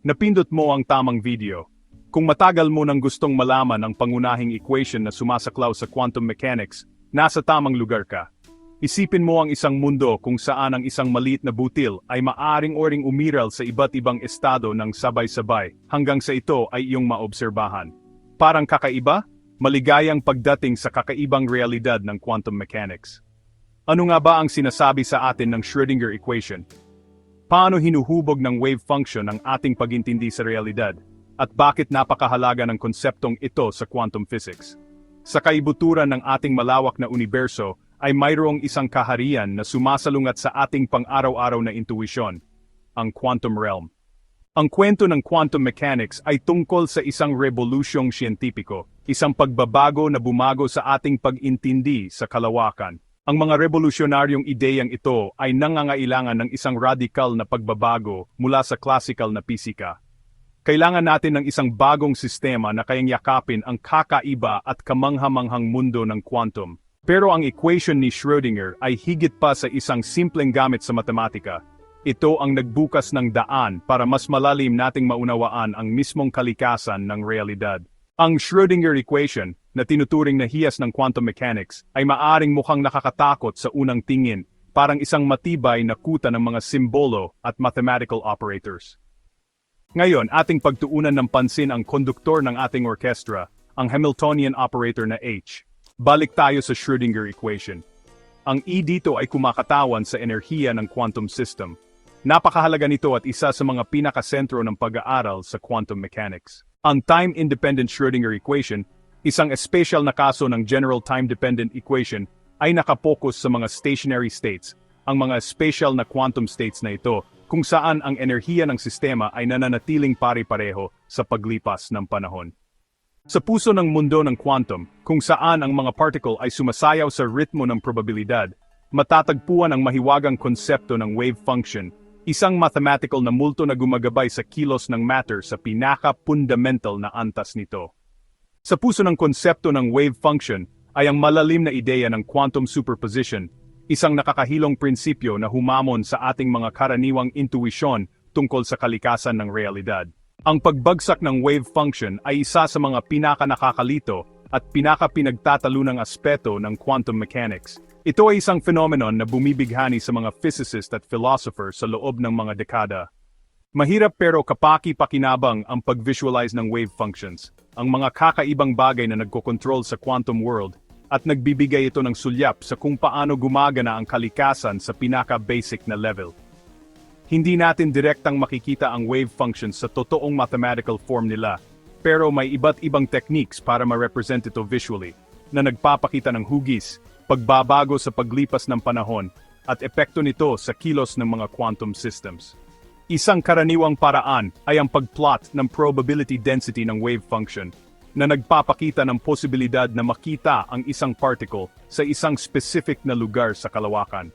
napindot mo ang tamang video. Kung matagal mo nang gustong malaman ang pangunahing equation na sumasaklaw sa quantum mechanics, nasa tamang lugar ka. Isipin mo ang isang mundo kung saan ang isang maliit na butil ay maaring oring umiral sa iba't ibang estado ng sabay-sabay hanggang sa ito ay iyong maobserbahan. Parang kakaiba? Maligayang pagdating sa kakaibang realidad ng quantum mechanics. Ano nga ba ang sinasabi sa atin ng Schrödinger equation? Paano hinuhubog ng wave function ang ating pagintindi sa realidad? At bakit napakahalaga ng konseptong ito sa quantum physics? Sa kaibuturan ng ating malawak na universo, ay mayroong isang kaharian na sumasalungat sa ating pang-araw-araw na intuisyon, ang quantum realm. Ang kwento ng quantum mechanics ay tungkol sa isang revolusyong siyentipiko, isang pagbabago na bumago sa ating pag-intindi sa kalawakan. Ang mga revolusyonaryong ideyang ito ay nangangailangan ng isang radical na pagbabago mula sa classical na pisika. Kailangan natin ng isang bagong sistema na kayang yakapin ang kakaiba at kamanghamanghang mundo ng quantum. Pero ang equation ni Schrödinger ay higit pa sa isang simpleng gamit sa matematika. Ito ang nagbukas ng daan para mas malalim nating maunawaan ang mismong kalikasan ng realidad. Ang Schrödinger equation, na tinuturing na hiyas ng quantum mechanics, ay maaring mukhang nakakatakot sa unang tingin, parang isang matibay na kuta ng mga simbolo at mathematical operators. Ngayon, ating pagtuunan ng pansin ang konduktor ng ating orkestra, ang Hamiltonian operator na H. Balik tayo sa Schrödinger equation. Ang E dito ay kumakatawan sa enerhiya ng quantum system. Napakahalaga nito at isa sa mga pinakasentro ng pag-aaral sa quantum mechanics. Ang time-independent Schrödinger equation, isang espesyal na kaso ng general time-dependent equation, ay nakapokus sa mga stationary states, ang mga special na quantum states na ito, kung saan ang enerhiya ng sistema ay nananatiling pare-pareho sa paglipas ng panahon. Sa puso ng mundo ng quantum, kung saan ang mga particle ay sumasayaw sa ritmo ng probabilidad, matatagpuan ang mahiwagang konsepto ng wave function, isang mathematical na multo na gumagabay sa kilos ng matter sa pinaka-fundamental na antas nito. Sa puso ng konsepto ng wave function ay ang malalim na ideya ng quantum superposition, isang nakakahilong prinsipyo na humamon sa ating mga karaniwang intuisyon tungkol sa kalikasan ng realidad. Ang pagbagsak ng wave function ay isa sa mga pinaka-nakakalito at pinaka-pinagtatalunang aspeto ng quantum mechanics. Ito ay isang phenomenon na bumibighani sa mga physicist at philosopher sa loob ng mga dekada. Mahirap pero kapaki-pakinabang ang pag-visualize ng wave functions, ang mga kakaibang bagay na nagkokontrol sa quantum world, at nagbibigay ito ng sulyap sa kung paano gumagana ang kalikasan sa pinaka-basic na level. Hindi natin direktang makikita ang wave functions sa totoong mathematical form nila, pero may iba't ibang techniques para ma-represent ito visually, na nagpapakita ng hugis, pagbabago sa paglipas ng panahon, at epekto nito sa kilos ng mga quantum systems. Isang karaniwang paraan ay ang pagplot ng probability density ng wave function, na nagpapakita ng posibilidad na makita ang isang particle sa isang specific na lugar sa kalawakan.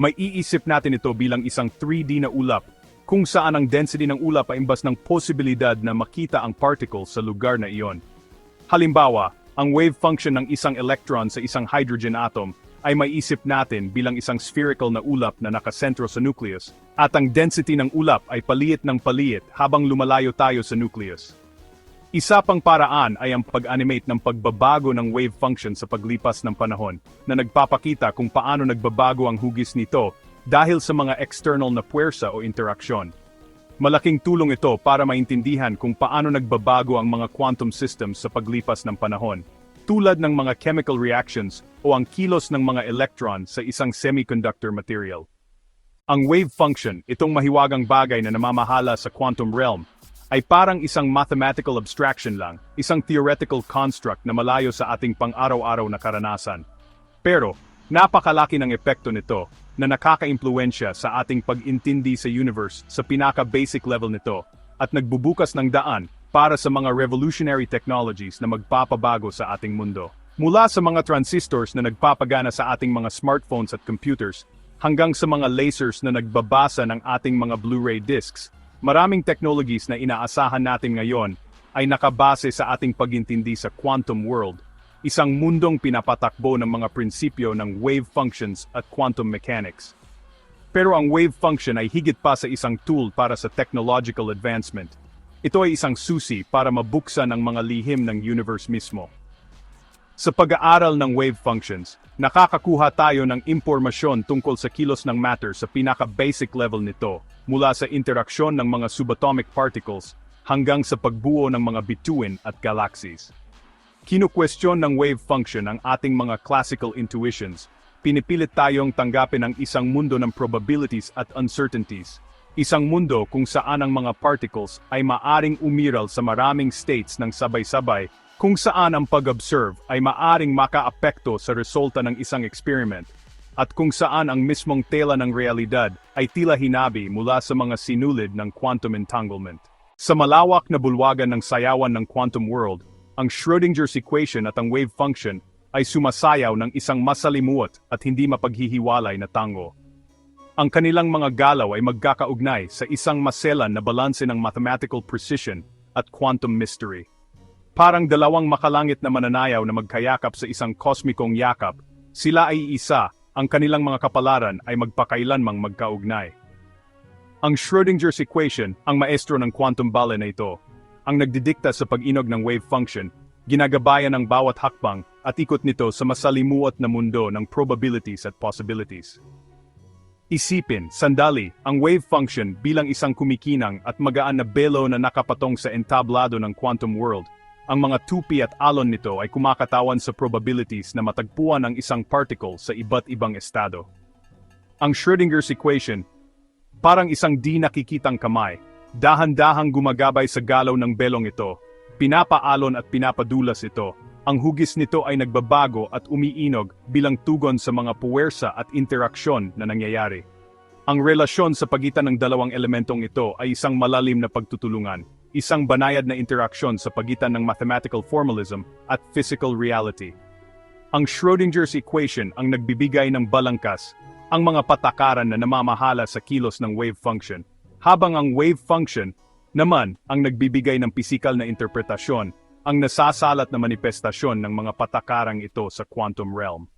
May iisip natin ito bilang isang 3D na ulap, kung saan ang density ng ulap ay imbas ng posibilidad na makita ang particle sa lugar na iyon. Halimbawa, ang wave function ng isang electron sa isang hydrogen atom ay may isip natin bilang isang spherical na ulap na nakasentro sa nucleus, at ang density ng ulap ay paliit ng paliit habang lumalayo tayo sa nucleus. Isa pang paraan ay ang pag-animate ng pagbabago ng wave function sa paglipas ng panahon, na nagpapakita kung paano nagbabago ang hugis nito dahil sa mga external na puwersa o interaksyon. Malaking tulong ito para maintindihan kung paano nagbabago ang mga quantum systems sa paglipas ng panahon, tulad ng mga chemical reactions o ang kilos ng mga electron sa isang semiconductor material. Ang wave function, itong mahiwagang bagay na namamahala sa quantum realm, ay parang isang mathematical abstraction lang, isang theoretical construct na malayo sa ating pang-araw-araw na karanasan. Pero, napakalaki ng epekto nito na nakaka-impluensya sa ating pag-intindi sa universe sa pinaka-basic level nito at nagbubukas ng daan para sa mga revolutionary technologies na magpapabago sa ating mundo. Mula sa mga transistors na nagpapagana sa ating mga smartphones at computers, hanggang sa mga lasers na nagbabasa ng ating mga Blu-ray discs, Maraming technologies na inaasahan natin ngayon ay nakabase sa ating pagintindi sa quantum world, isang mundong pinapatakbo ng mga prinsipyo ng wave functions at quantum mechanics. Pero ang wave function ay higit pa sa isang tool para sa technological advancement. Ito ay isang susi para mabuksan ang mga lihim ng universe mismo. Sa pag-aaral ng wave functions, nakakakuha tayo ng impormasyon tungkol sa kilos ng matter sa pinaka-basic level nito, mula sa interaksyon ng mga subatomic particles hanggang sa pagbuo ng mga bituin at galaxies. Kinukwestiyon ng wave function ang ating mga classical intuitions. Pinipilit tayong tanggapin ang isang mundo ng probabilities at uncertainties. Isang mundo kung saan ang mga particles ay maaring umiral sa maraming states ng sabay-sabay, kung saan ang pag-observe ay maaring makaapekto sa resulta ng isang experiment, at kung saan ang mismong tela ng realidad ay tila hinabi mula sa mga sinulid ng quantum entanglement. Sa malawak na bulwagan ng sayawan ng quantum world, ang Schrödinger's equation at ang wave function ay sumasayaw ng isang masalimuot at hindi mapaghihiwalay na tango. Ang kanilang mga galaw ay magkakaugnay sa isang maselan na balanse ng mathematical precision at quantum mystery. Parang dalawang makalangit na mananayaw na magkayakap sa isang kosmikong yakap, sila ay isa, ang kanilang mga kapalaran ay magpakailanmang magkaugnay. Ang Schrödinger's equation, ang maestro ng quantum ballet na ito, ang nagdidikta sa pag-inog ng wave function, ginagabayan ang bawat hakbang at ikot nito sa masalimuot na mundo ng probabilities at possibilities. Isipin, sandali, ang wave function bilang isang kumikinang at magaan na belo na nakapatong sa entablado ng quantum world. Ang mga tupi at alon nito ay kumakatawan sa probabilities na matagpuan ang isang particle sa iba't ibang estado. Ang Schrödinger's equation, parang isang di nakikitang kamay, dahan-dahang gumagabay sa galaw ng belong ito, pinapaalon at pinapadulas ito, ang hugis nito ay nagbabago at umiinog bilang tugon sa mga puwersa at interaksyon na nangyayari. Ang relasyon sa pagitan ng dalawang elementong ito ay isang malalim na pagtutulungan, isang banayad na interaksyon sa pagitan ng mathematical formalism at physical reality. Ang Schrödinger's equation ang nagbibigay ng balangkas, ang mga patakaran na namamahala sa kilos ng wave function, habang ang wave function naman ang nagbibigay ng pisikal na interpretasyon ang nasasalat na manifestasyon ng mga patakarang ito sa quantum realm.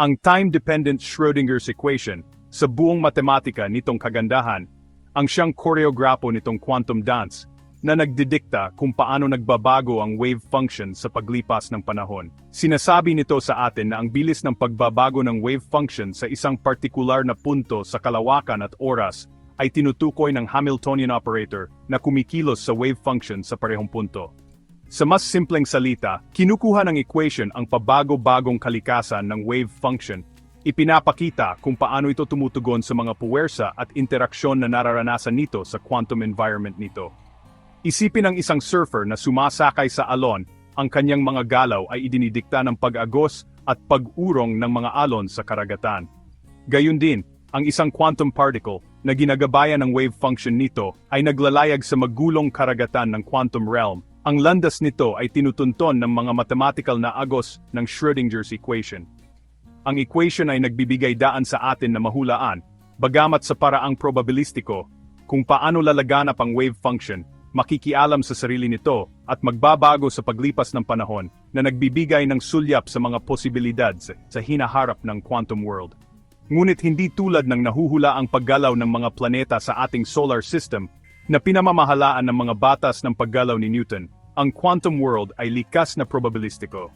Ang time-dependent Schrödinger's equation, sa buong matematika nitong kagandahan, ang siyang koreograpo nitong quantum dance, na nagdidikta kung paano nagbabago ang wave function sa paglipas ng panahon. Sinasabi nito sa atin na ang bilis ng pagbabago ng wave function sa isang partikular na punto sa kalawakan at oras ay tinutukoy ng Hamiltonian operator na kumikilos sa wave function sa parehong punto. Sa mas simpleng salita, kinukuha ng equation ang pabago-bagong kalikasan ng wave function. Ipinapakita kung paano ito tumutugon sa mga puwersa at interaksyon na nararanasan nito sa quantum environment nito. Isipin ang isang surfer na sumasakay sa alon, ang kanyang mga galaw ay idinidikta ng pag-agos at pag-urong ng mga alon sa karagatan. Gayun din, ang isang quantum particle na ginagabayan ng wave function nito ay naglalayag sa magulong karagatan ng quantum realm ang landas nito ay tinutunton ng mga mathematical na agos ng Schrödinger's equation. Ang equation ay nagbibigay daan sa atin na mahulaan, bagamat sa paraang probabilistiko, kung paano lalaganap ang wave function, makikialam sa sarili nito, at magbabago sa paglipas ng panahon, na nagbibigay ng sulyap sa mga posibilidad sa hinaharap ng quantum world. Ngunit hindi tulad ng nahuhula ang paggalaw ng mga planeta sa ating solar system, na pinamamahalaan ng mga batas ng paggalaw ni Newton, ang quantum world ay likas na probabilistiko.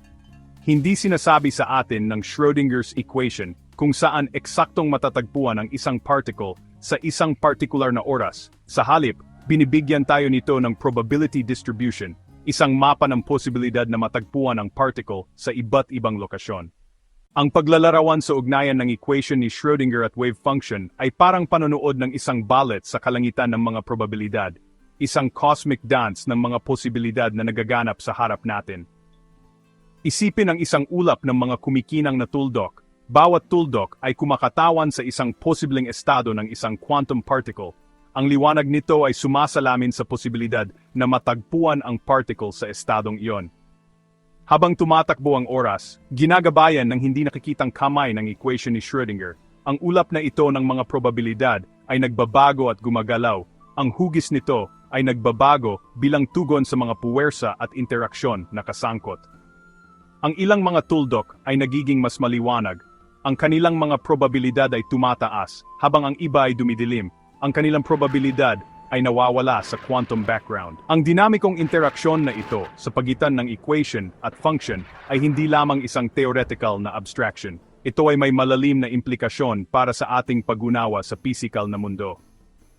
Hindi sinasabi sa atin ng Schrödinger's equation kung saan eksaktong matatagpuan ang isang particle sa isang particular na oras. Sa halip, binibigyan tayo nito ng probability distribution, isang mapa ng posibilidad na matagpuan ang particle sa iba't ibang lokasyon. Ang paglalarawan sa ugnayan ng equation ni Schrödinger at wave function ay parang panonood ng isang ballet sa kalangitan ng mga probabilidad, isang cosmic dance ng mga posibilidad na nagaganap sa harap natin. Isipin ang isang ulap ng mga kumikinang na tuldok. Bawat tuldok ay kumakatawan sa isang posibleng estado ng isang quantum particle. Ang liwanag nito ay sumasalamin sa posibilidad na matagpuan ang particle sa estadong iyon. Habang tumatakbo ang oras, ginagabayan ng hindi nakikitang kamay ng equation ni Schrödinger, ang ulap na ito ng mga probabilidad ay nagbabago at gumagalaw. Ang hugis nito ay nagbabago bilang tugon sa mga puwersa at interaksyon na kasangkot. Ang ilang mga tuldok ay nagiging mas maliwanag, ang kanilang mga probabilidad ay tumataas, habang ang iba ay dumidilim. Ang kanilang probabilidad ay nawawala sa quantum background. Ang dinamikong interaksyon na ito sa pagitan ng equation at function ay hindi lamang isang theoretical na abstraction. Ito ay may malalim na implikasyon para sa ating pag-unawa sa physical na mundo.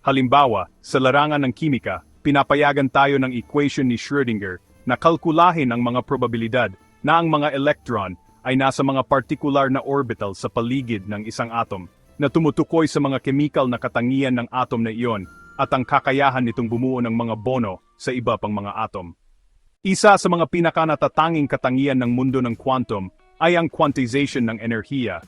Halimbawa, sa larangan ng kimika, pinapayagan tayo ng equation ni Schrödinger na kalkulahin ang mga probabilidad na ang mga electron ay nasa mga particular na orbital sa paligid ng isang atom na tumutukoy sa mga chemical na katangian ng atom na iyon at ang kakayahan nitong bumuo ng mga bono sa iba pang mga atom. Isa sa mga pinakanatatanging katangian ng mundo ng quantum ay ang quantization ng enerhiya.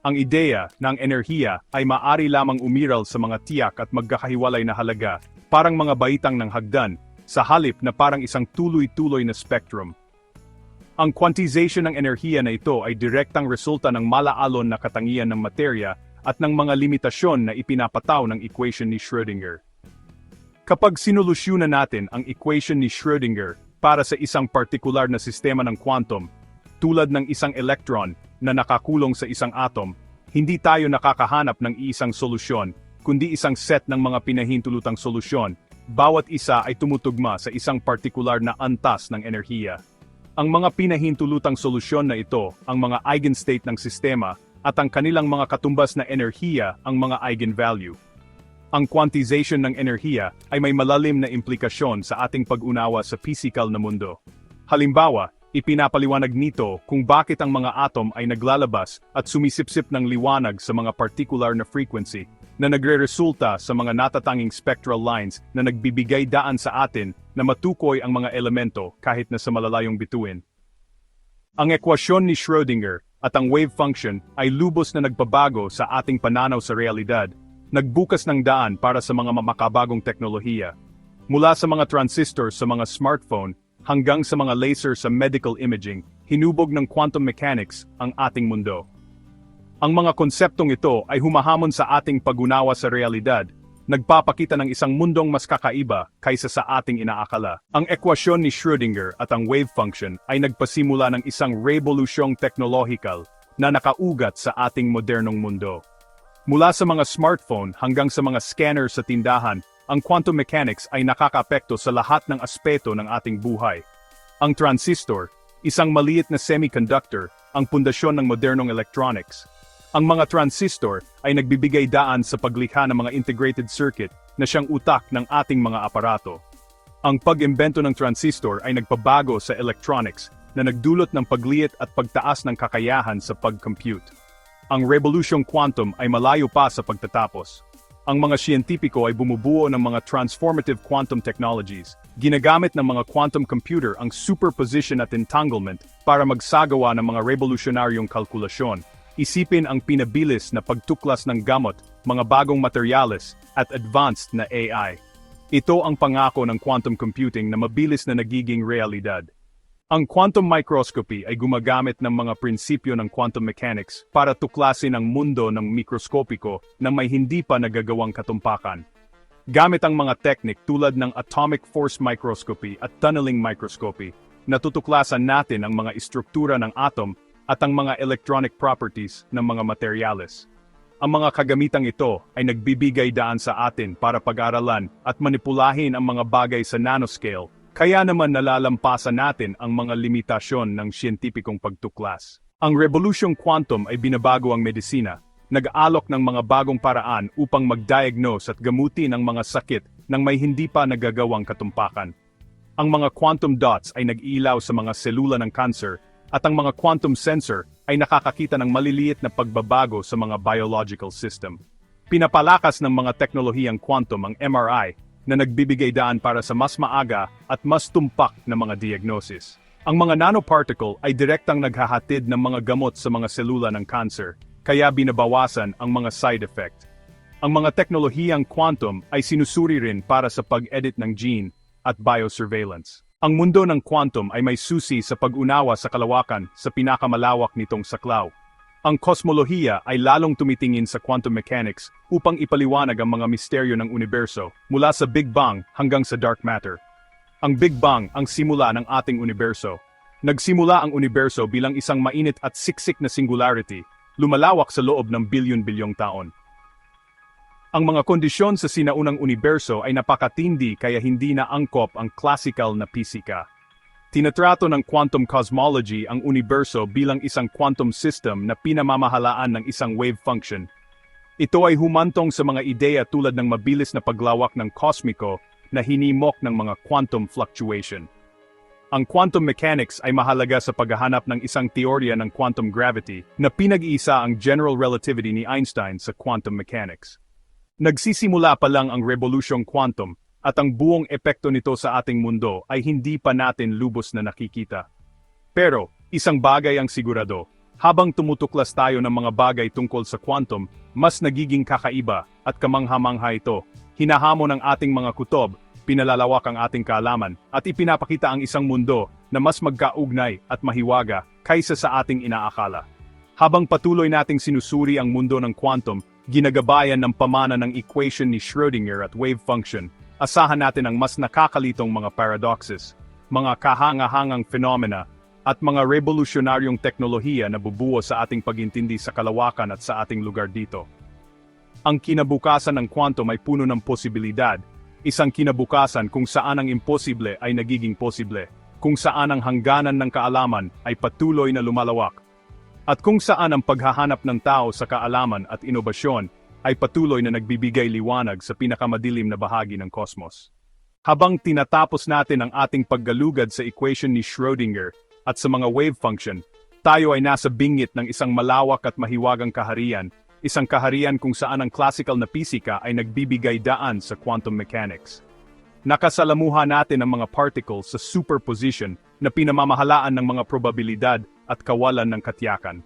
Ang ideya ng enerhiya ay maari lamang umiral sa mga tiyak at magkakahiwalay na halaga, parang mga baitang ng hagdan, sa halip na parang isang tuloy-tuloy na spectrum. Ang quantization ng enerhiya na ito ay direktang resulta ng malaalon na katangian ng materya at ng mga limitasyon na ipinapataw ng equation ni Schrödinger. Kapag sinolusyunan natin ang equation ni Schrödinger para sa isang partikular na sistema ng quantum, tulad ng isang electron na nakakulong sa isang atom, hindi tayo nakakahanap ng iisang solusyon, kundi isang set ng mga pinahintulutang solusyon, bawat isa ay tumutugma sa isang partikular na antas ng enerhiya. Ang mga pinahintulutang solusyon na ito, ang mga eigenstate ng sistema, at ang kanilang mga katumbas na enerhiya ang mga eigenvalue. Ang quantization ng enerhiya ay may malalim na implikasyon sa ating pag-unawa sa physical na mundo. Halimbawa, ipinapaliwanag nito kung bakit ang mga atom ay naglalabas at sumisipsip ng liwanag sa mga particular na frequency na nagre-resulta sa mga natatanging spectral lines na nagbibigay daan sa atin na matukoy ang mga elemento kahit na sa malalayong bituin. Ang ekwasyon ni Schrödinger at ang wave function ay lubos na nagpabago sa ating pananaw sa realidad, nagbukas ng daan para sa mga makabagong teknolohiya. Mula sa mga transistor sa mga smartphone hanggang sa mga laser sa medical imaging, hinubog ng quantum mechanics ang ating mundo. Ang mga konseptong ito ay humahamon sa ating pag-unawa sa realidad, nagpapakita ng isang mundong mas kakaiba kaysa sa ating inaakala. Ang ekwasyon ni Schrödinger at ang wave function ay nagpasimula ng isang revolusyong teknolohikal na nakaugat sa ating modernong mundo. Mula sa mga smartphone hanggang sa mga scanner sa tindahan, ang quantum mechanics ay nakakapekto sa lahat ng aspeto ng ating buhay. Ang transistor, isang maliit na semiconductor, ang pundasyon ng modernong electronics. Ang mga transistor ay nagbibigay daan sa paglikha ng mga integrated circuit na siyang utak ng ating mga aparato. Ang pag-imbento ng transistor ay nagpabago sa electronics na nagdulot ng pagliit at pagtaas ng kakayahan sa pag-compute. Ang revolusyong quantum ay malayo pa sa pagtatapos. Ang mga siyentipiko ay bumubuo ng mga transformative quantum technologies. Ginagamit ng mga quantum computer ang superposition at entanglement para magsagawa ng mga revolusyonaryong kalkulasyon. Isipin ang pinabilis na pagtuklas ng gamot, mga bagong materyales, at advanced na AI. Ito ang pangako ng quantum computing na mabilis na nagiging realidad. Ang quantum microscopy ay gumagamit ng mga prinsipyo ng quantum mechanics para tuklasin ang mundo ng mikroskopiko na may hindi pa nagagawang katumpakan. Gamit ang mga teknik tulad ng atomic force microscopy at tunneling microscopy, natutuklasan natin ang mga istruktura ng atom at ang mga electronic properties ng mga materyales. Ang mga kagamitang ito ay nagbibigay daan sa atin para pag-aralan at manipulahin ang mga bagay sa nanoscale, kaya naman nalalampasan natin ang mga limitasyon ng siyentipikong pagtuklas. Ang revolusyong quantum ay binabago ang medisina, nag-aalok ng mga bagong paraan upang mag-diagnose at gamutin ang mga sakit ng may hindi pa nagagawang katumpakan. Ang mga quantum dots ay nag-ilaw sa mga selula ng cancer at ang mga quantum sensor ay nakakakita ng maliliit na pagbabago sa mga biological system. Pinapalakas ng mga teknolohiyang quantum ang MRI na nagbibigay daan para sa mas maaga at mas tumpak na mga diagnosis. Ang mga nanoparticle ay direktang naghahatid ng mga gamot sa mga selula ng cancer, kaya binabawasan ang mga side effect. Ang mga teknolohiyang quantum ay sinusuri rin para sa pag-edit ng gene at biosurveillance. Ang mundo ng quantum ay may susi sa pag-unawa sa kalawakan sa pinakamalawak nitong saklaw. Ang kosmolohiya ay lalong tumitingin sa quantum mechanics upang ipaliwanag ang mga misteryo ng universo mula sa Big Bang hanggang sa dark matter. Ang Big Bang ang simula ng ating universo. Nagsimula ang universo bilang isang mainit at siksik na singularity lumalawak sa loob ng bilyon-bilyong taon. Ang mga kondisyon sa sinaunang universo ay napakatindi kaya hindi na angkop ang classical na pisika. Tinatrato ng quantum cosmology ang universo bilang isang quantum system na pinamamahalaan ng isang wave function. Ito ay humantong sa mga ideya tulad ng mabilis na paglawak ng kosmiko na hinimok ng mga quantum fluctuation. Ang quantum mechanics ay mahalaga sa paghahanap ng isang teorya ng quantum gravity na pinag-iisa ang general relativity ni Einstein sa quantum mechanics. Nagsisimula pa lang ang revolusyong quantum at ang buong epekto nito sa ating mundo ay hindi pa natin lubos na nakikita. Pero, isang bagay ang sigurado, habang tumutuklas tayo ng mga bagay tungkol sa quantum, mas nagiging kakaiba at kamangha-mangha ito. Hinahamon ng ating mga kutob, pinalalawak ang ating kaalaman, at ipinapakita ang isang mundo na mas magkaugnay at mahiwaga kaysa sa ating inaakala. Habang patuloy nating sinusuri ang mundo ng quantum, ginagabayan ng pamana ng equation ni Schrödinger at wave function, asahan natin ang mas nakakalitong mga paradoxes, mga kahangahangang phenomena, at mga revolusyonaryong teknolohiya na bubuo sa ating pagintindi sa kalawakan at sa ating lugar dito. Ang kinabukasan ng quantum ay puno ng posibilidad, isang kinabukasan kung saan ang imposible ay nagiging posible, kung saan ang hangganan ng kaalaman ay patuloy na lumalawak, at kung saan ang paghahanap ng tao sa kaalaman at inobasyon ay patuloy na nagbibigay liwanag sa pinakamadilim na bahagi ng kosmos. Habang tinatapos natin ang ating paggalugad sa equation ni Schrödinger at sa mga wave function, tayo ay nasa bingit ng isang malawak at mahiwagang kaharian, isang kaharian kung saan ang classical na pisika ay nagbibigay daan sa quantum mechanics. Nakasalamuha natin ang mga particles sa superposition na pinamamahalaan ng mga probabilidad at kawalan ng katiyakan.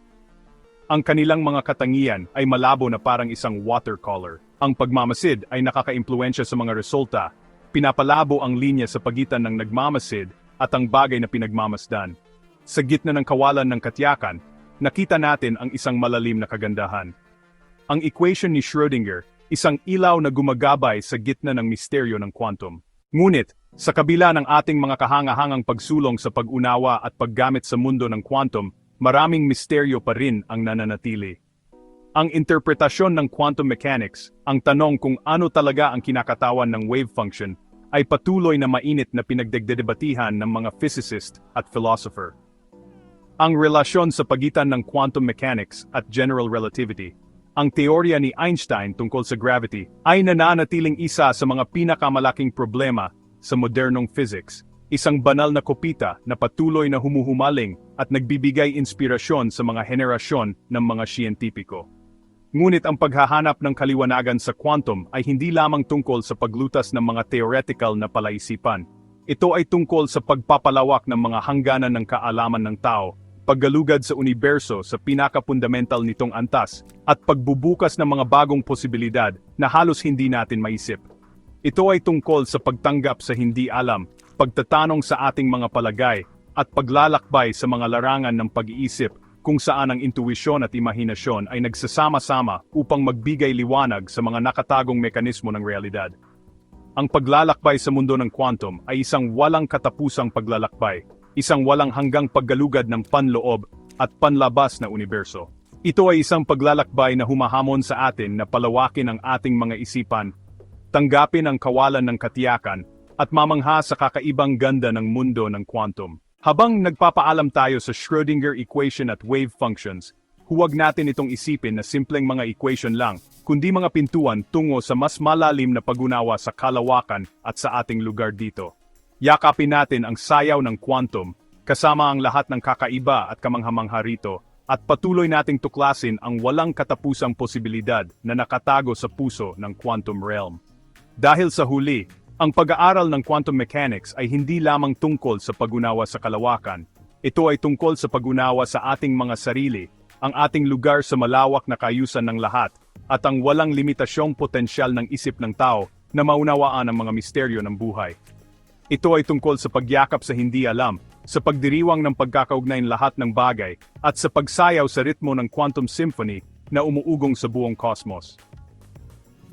Ang kanilang mga katangian ay malabo na parang isang watercolor. Ang pagmamasid ay nakakaimpluensya sa mga resulta, pinapalabo ang linya sa pagitan ng nagmamasid at ang bagay na pinagmamasdan. Sa gitna ng kawalan ng katiyakan, nakita natin ang isang malalim na kagandahan. Ang equation ni Schrödinger, isang ilaw na gumagabay sa gitna ng misteryo ng quantum. Ngunit, sa kabila ng ating mga kahangahangang pagsulong sa pag-unawa at paggamit sa mundo ng quantum, maraming misteryo pa rin ang nananatili. Ang interpretasyon ng quantum mechanics, ang tanong kung ano talaga ang kinakatawan ng wave function, ay patuloy na mainit na pinagdegdedebatihan ng mga physicist at philosopher. Ang relasyon sa pagitan ng quantum mechanics at general relativity, ang teorya ni Einstein tungkol sa gravity, ay nananatiling isa sa mga pinakamalaking problema sa modernong physics, isang banal na kopita na patuloy na humuhumaling at nagbibigay inspirasyon sa mga henerasyon ng mga siyentipiko. Ngunit ang paghahanap ng kaliwanagan sa quantum ay hindi lamang tungkol sa paglutas ng mga theoretical na palaisipan. Ito ay tungkol sa pagpapalawak ng mga hangganan ng kaalaman ng tao, paggalugad sa universo sa pinakapundamental nitong antas, at pagbubukas ng mga bagong posibilidad na halos hindi natin maisip. Ito ay tungkol sa pagtanggap sa hindi alam, pagtatanong sa ating mga palagay, at paglalakbay sa mga larangan ng pag-iisip kung saan ang intuwisyon at imahinasyon ay nagsasama-sama upang magbigay liwanag sa mga nakatagong mekanismo ng realidad. Ang paglalakbay sa mundo ng quantum ay isang walang katapusang paglalakbay, isang walang hanggang paggalugad ng panloob at panlabas na universo. Ito ay isang paglalakbay na humahamon sa atin na palawakin ang ating mga isipan, tanggapin ang kawalan ng katiyakan, at mamangha sa kakaibang ganda ng mundo ng quantum. Habang nagpapaalam tayo sa Schrödinger equation at wave functions, huwag natin itong isipin na simpleng mga equation lang, kundi mga pintuan tungo sa mas malalim na pagunawa sa kalawakan at sa ating lugar dito. Yakapin natin ang sayaw ng quantum, kasama ang lahat ng kakaiba at kamanghamangha rito, at patuloy nating tuklasin ang walang katapusang posibilidad na nakatago sa puso ng quantum realm. Dahil sa huli, ang pag-aaral ng quantum mechanics ay hindi lamang tungkol sa pagunawa sa kalawakan. Ito ay tungkol sa pagunawa sa ating mga sarili, ang ating lugar sa malawak na kayusan ng lahat, at ang walang limitasyong potensyal ng isip ng tao na maunawaan ang mga misteryo ng buhay. Ito ay tungkol sa pagyakap sa hindi alam, sa pagdiriwang ng pagkakaugnay ng lahat ng bagay, at sa pagsayaw sa ritmo ng quantum symphony na umuugong sa buong cosmos.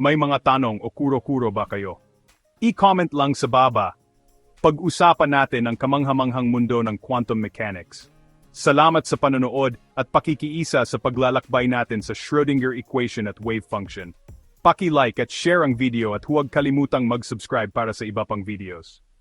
May mga tanong o kuro-kuro ba kayo? I-comment lang sa baba. Pag-usapan natin ang kamanghamanghang mundo ng quantum mechanics. Salamat sa panonood at pakikiisa sa paglalakbay natin sa Schrödinger equation at wave function. Paki-like at share ang video at huwag kalimutang mag-subscribe para sa iba pang videos.